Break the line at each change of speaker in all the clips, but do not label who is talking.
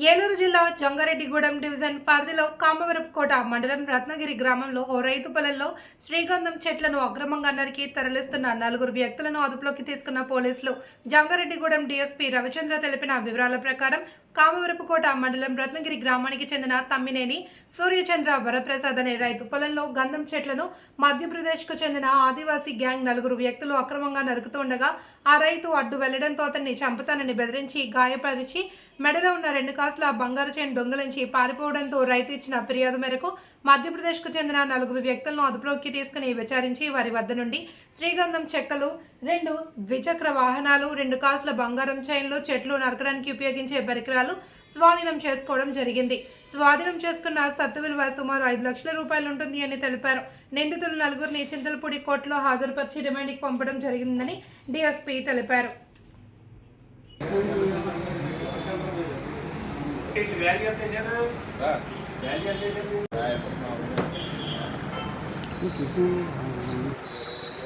ఏలూరు జిల్లా జంగారెడ్డిగూడెం డివిజన్ పరిధిలో కామవరపుకోట మండలం రత్నగిరి గ్రామంలో ఓ రైతు పొలంలో శ్రీగంధం చెట్లను అక్రమంగా నరికి తరలిస్తున్న నలుగురు వ్యక్తులను అదుపులోకి తీసుకున్న పోలీసులు జంగారెడ్డిగూడెం డీఎస్పీ రవిచంద్ర తెలిపిన వివరాల ప్రకారం కామవరపుకోట మండలం రత్నగిరి గ్రామానికి చెందిన తమ్మినేని సూర్యచంద్ర వరప్రసాద్ అనే రైతు పొలంలో గంధం చెట్లను మధ్యప్రదేశ్కు చెందిన ఆదివాసీ గ్యాంగ్ నలుగురు వ్యక్తులు అక్రమంగా నరుకుతుండగా ఆ రైతు అడ్డు వెళ్ళడంతో అతన్ని చంపుతానని బెదిరించి గాయపరిచి మెడలో ఉన్న రెండు కాసుల బంగారు చైన్ దొంగలించి పారిపోవడంతో రైతు ఇచ్చిన ఫిర్యాదు మేరకు మధ్యప్రదేశ్కు చెందిన నలుగురు వ్యక్తులను అదుపులోకి తీసుకుని విచారించి వారి వద్ద నుండి శ్రీగంధం చెక్కలు రెండు ద్విచక్ర వాహనాలు రెండు కాసుల బంగారం చైన్లు చెట్లు నరకడానికి ఉపయోగించే పరికరాలు స్వాధీనం చేసుకోవడం జరిగింది. స్వాధీనం చేసుకున్న సత్తు విలువ సుమారు ఐదు లక్షల రూపాయలు ఉంటుంది అని తెలిపారు. నిందితులు నలుగురిని చింతలపూడి కోర్టులో హాజరుపరిచి రిమాండ్కి పంపడం జరిగిందని డీఎస్పీ తెలిపారు.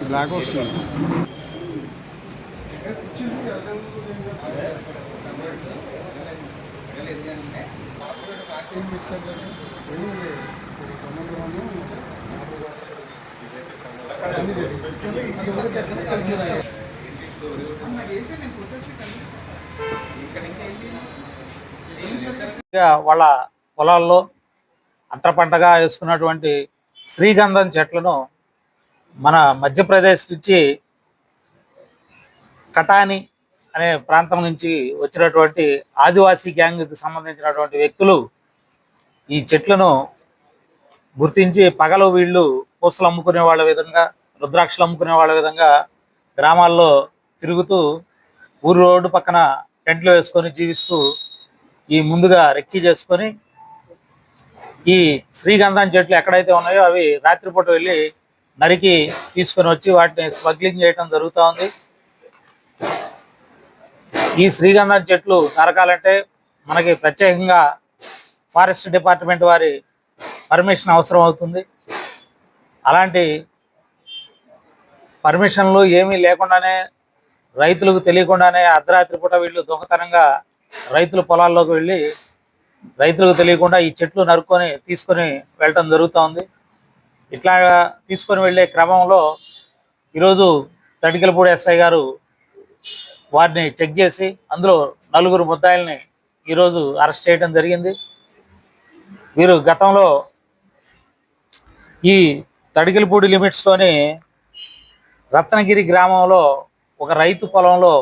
బ్లాక్ వస్తుంది.
వాళ్ళ పొలాల్లో అంతర పంటగా వేసుకున్నటువంటి శ్రీగంధం చెట్లను మన మధ్యప్రదేశ్ నుంచి కటాని అనే ప్రాంతం నుంచి వచ్చినటువంటి ఆదివాసీ గ్యాంగ్కి సంబంధించినటువంటి వ్యక్తులు ఈ చెట్లను గుర్తించి పగలు వీళ్ళు పూసలు అమ్ముకునే వాళ్ళ విధంగా రుద్రాక్షలు అమ్ముకునే వాళ్ళ విధంగా గ్రామాల్లో తిరుగుతూ ఊరు రోడ్డు పక్కన టెంట్లు వేసుకొని జీవిస్తూ ఈ ముందుగా రెక్కీ చేసుకొని ఈ శ్రీగంధం చెట్లు ఎక్కడైతే ఉన్నాయో అవి రాత్రిపూట వెళ్ళి నరికి తీసుకొని వచ్చి వాటిని స్మగ్లింగ్ చేయడం జరుగుతూ ఉంది. ఈ శ్రీగంధం చెట్లు నరకాలంటే మనకి ప్రత్యేకంగా ఫారెస్ట్ డిపార్ట్మెంట్ వారి పర్మిషన్ అవసరం అవుతుంది. అలాంటి పర్మిషన్లు ఏమీ లేకుండానే రైతులకు తెలియకుండానే అర్ధరాత్రి పూట వీళ్ళు దొంగతనంగా రైతుల పొలాల్లోకి వెళ్ళి రైతులకు తెలియకుండా ఈ చెట్లు నరుక్కొని తీసుకొని వెళ్ళటం జరుగుతోంది. ఇట్లా తీసుకొని వెళ్ళే క్రమంలో ఈరోజు తడికలపూడి ఎస్ఐ గారు వారిని చెక్ చేసి అందులో నలుగురు ముద్దాయిల్ని ఈరోజు అరెస్ట్ చేయడం జరిగింది. వీరు గతంలో ఈ తడికలపూడి లిమిట్స్లోని రత్నగిరి గ్రామంలో ఒక రైతు పొలంలో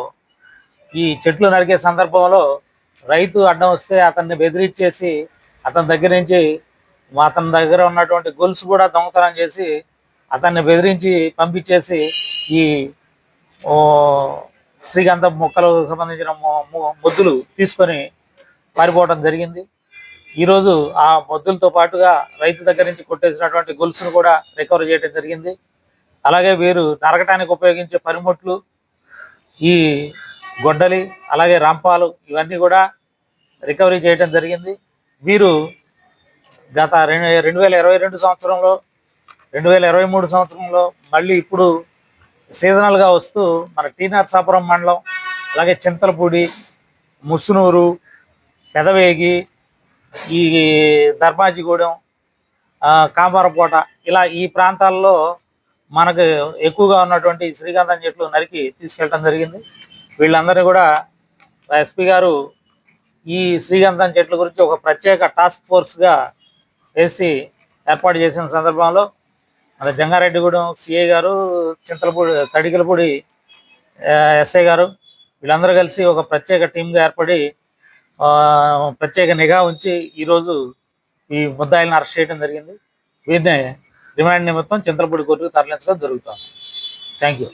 ఈ చెట్లు నరికే సందర్భంలో రైతు అడ్డం వస్తే అతన్ని బెదిరించేసి అతని దగ్గర నుంచి మా అతని దగ్గర ఉన్నటువంటి గొలుసు కూడా దొంగతనం చేసి అతన్ని బెదిరించి పంపించేసి ఈ శ్రీగంధ శ్రీగంధం మొక్కలకు సంబంధించిన మొద్దులు తీసుకొని పారిపోవడం జరిగింది. ఈరోజు ఆ మొద్దులతో పాటుగా రైతు దగ్గర నుంచి కొట్టేసినటువంటి గొలుసును కూడా రికవర్ చేయడం జరిగింది. అలాగే వీరు నరకటానికి ఉపయోగించే పనిముట్లు ఈ గొడ్డలి అలాగే రంపాలు ఇవన్నీ కూడా రికవరీ చేయడం జరిగింది. వీరు గత రెండు రెండు వేల ఇరవై రెండు సంవత్సరంలో రెండు వేల ఇరవై మూడు సంవత్సరంలో మళ్ళీ ఇప్పుడు సీజనల్గా వస్తూ మన టీనరసాపురం మండలం అలాగే చింతలపూడి ముసునూరు పెదవేగి ఈ ధర్మాజిగూడెం ఆ, కాంబారకోట ఇలా ఈ ప్రాంతాల్లో మనకు ఎక్కువగా ఉన్నటువంటి శ్రీగంధం చెట్లు నరికి తీసుకెళ్ళడం జరిగింది. వీళ్ళందరినీ కూడా ఎస్పీ గారు ఈ శ్రీగంధం చెట్ల గురించి ఒక ప్రత్యేక టాస్క్ ఫోర్స్గా వేసి ఏర్పాటు చేసిన సందర్భంలో మన జంగారెడ్డిగూడెం సిఐ గారు చింతలపూడి తడికలపూడి ఎస్ఐ గారు వీళ్ళందరూ కలిసి ఒక ప్రత్యేక టీంగా ఏర్పడి ప్రత్యేక నిఘా ఉంచి ఈరోజు ఈ ముద్దాయిలను అరెస్ట్ చేయడం జరిగింది. వీరిని రిమాండ్ నిమిత్తం చింతలపూడి కోర్టుకు తరలించడం జరుగుతుంది. Thank you.